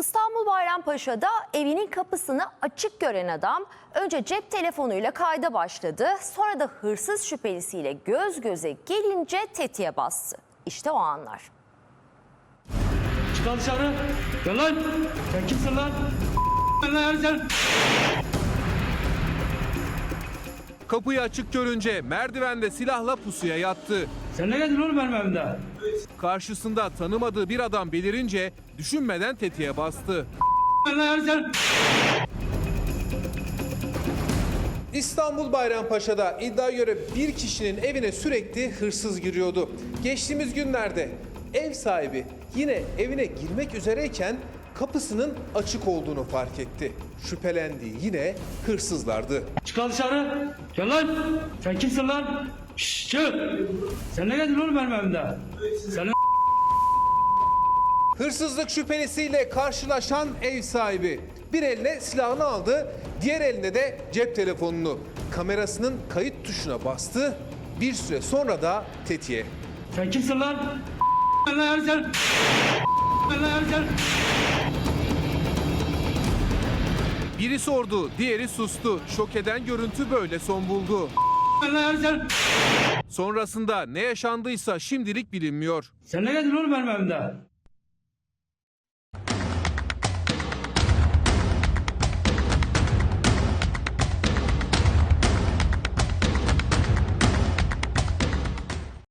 İstanbul Bayrampaşa'da evinin kapısını açık gören adam önce cep telefonuyla kayda başladı. Sonra da hırsız şüphelisiyle göz göze gelince tetiğe bastı. İşte o anlar. Çık lan dışarı. Gel lan. Sen kimsin lan? Lan sen. Kapıyı açık görünce merdivende silahla pusuya yattı. Sen ne geldin oğlum benim evimde? Karşısında tanımadığı bir adam belirince düşünmeden tetiğe bastı. İstanbul Bayrampaşa'da iddia göre bir kişinin evine sürekli hırsız giriyordu. Geçtiğimiz günlerde ev sahibi yine evine girmek üzereyken kapısının açık olduğunu fark etti. Şüphelendiği yine hırsızlardı. Çık lan dışarı. Gel lan. Sen kimsin lan? Şşş çık. Sen ne geldin oğlum benim evimde? Senin Hırsızlık şüphelisiyle karşılaşan ev sahibi bir eline silahını aldı, diğer eline de cep telefonunu. Kamerasının kayıt tuşuna bastı. Bir süre sonra da tetiğe. Sen kimsin lan? Lan sen. Lan lan Biri sordu, diğeri sustu. Şok eden görüntü böyle son buldu. Sonrasında ne yaşandıysa şimdilik bilinmiyor. Sen ne geldin oğlum benim evimde?